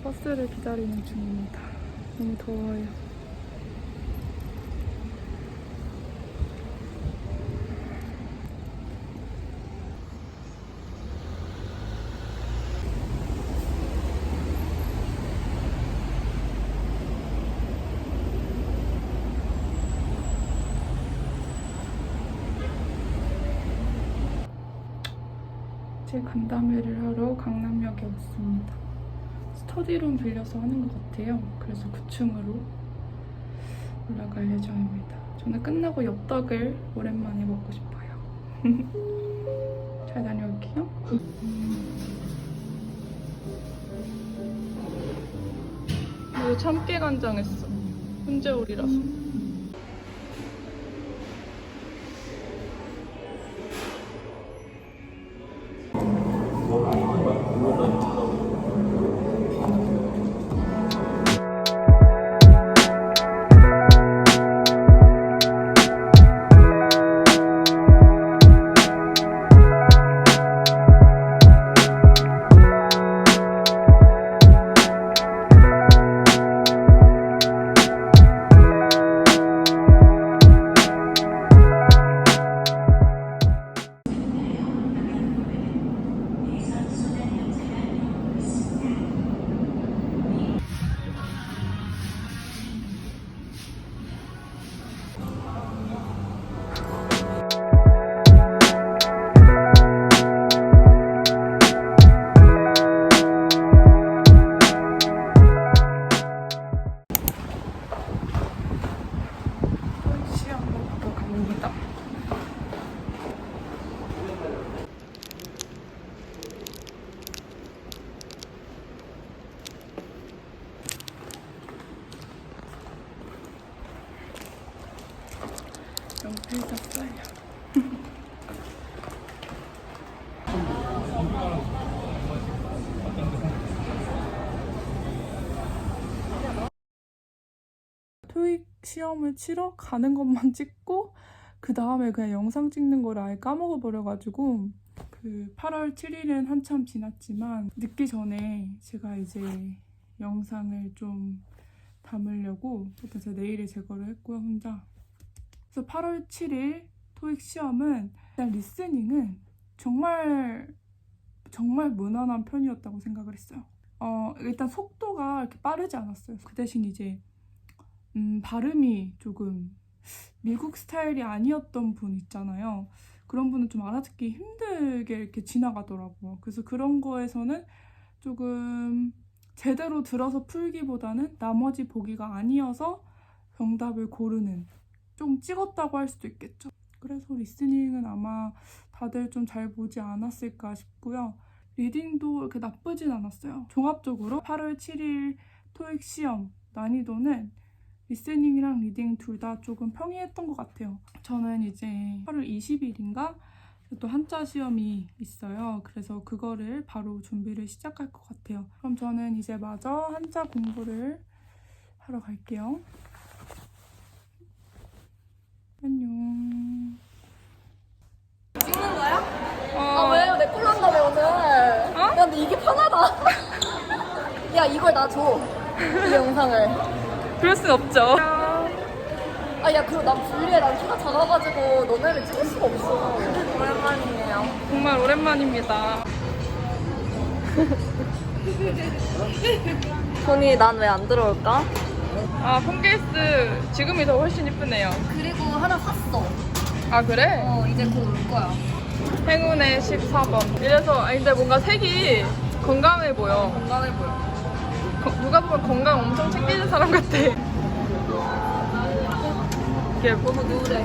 버스를 기다리는 중입니다. 너무 더워요. 제 간담회를 하러 강남역에 왔습니다. 스터디룸 빌려서 하는 것 같아요. 그래서 9층으로 올라갈 예정입니다. 저는 끝나고 엽떡을 오랜만에 먹고 싶어요. 잘 다녀올게요. 이거 참깨 간장했어. 훈제오리라서. 토익 시험을 치러 가는 것만 찍고 그 다음에 그냥 영상 찍는 걸 아예 까먹어 버려가지고 그 8월 7일은 한참 지났지만 늦기 전에 제가 이제 영상을 좀 담으려고 제가 내일에 제거를 했고요 혼자. 그래서 8월 7일 토익 시험은 일단 리스닝은 정말 정말 무난한 편이었다고 생각을 했어요. 어 일단 속도가 이렇게 빠르지 않았어요. 그 대신 이제 음, 발음이 조금 미국 스타일이 아니었던 분 있잖아요. 그런 분은 좀 알아듣기 힘들게 이렇게 지나가더라고요. 그래서 그런 거에서는 조금 제대로 들어서 풀기보다는 나머지 보기가 아니어서 정답을 고르는 좀 찍었다고 할 수도 있겠죠. 그래서 리스닝은 아마 다들 좀 잘 보지 않았을까 싶고요. 리딩도 이렇게 나쁘진 않았어요. 종합적으로 8월 7일 토익 시험 난이도는 리스닝이랑 리딩 둘 다 조금 평이했던 것 같아요. 저는 이제 8월 20일인가 또 한자 시험이 있어요. 그래서 그거를 바로 준비를 시작할 것 같아요. 그럼 저는 이제 마저 한자 공부를 하러 갈게요. 안녕. 찍는 거야? 어, 아 왜요? 내 꼴로 한다며 오늘 야 근데 이게 편하다 야 이걸 나 줘 이 영상을 그럴 순 없죠. 아 야 그리고 난 분리해 난 키가 작아가지고 너네를 찍을 수가 없어 오랜만이에요 정말 오랜만입니다. 손이 난 왜 안 들어올까? 아, 폰케이스 지금이 더 훨씬 이쁘네요. 그리고 하나 샀어 아, 그래? 어 이제 곧 올 거야 행운의 14번. 이래서, 아니, 근데 뭔가 색이 건강해 보여. 건강해 보여 거- 누가 보면 건강 엄청 챙기는 사람 같아. 이게 뭐, 너무 누래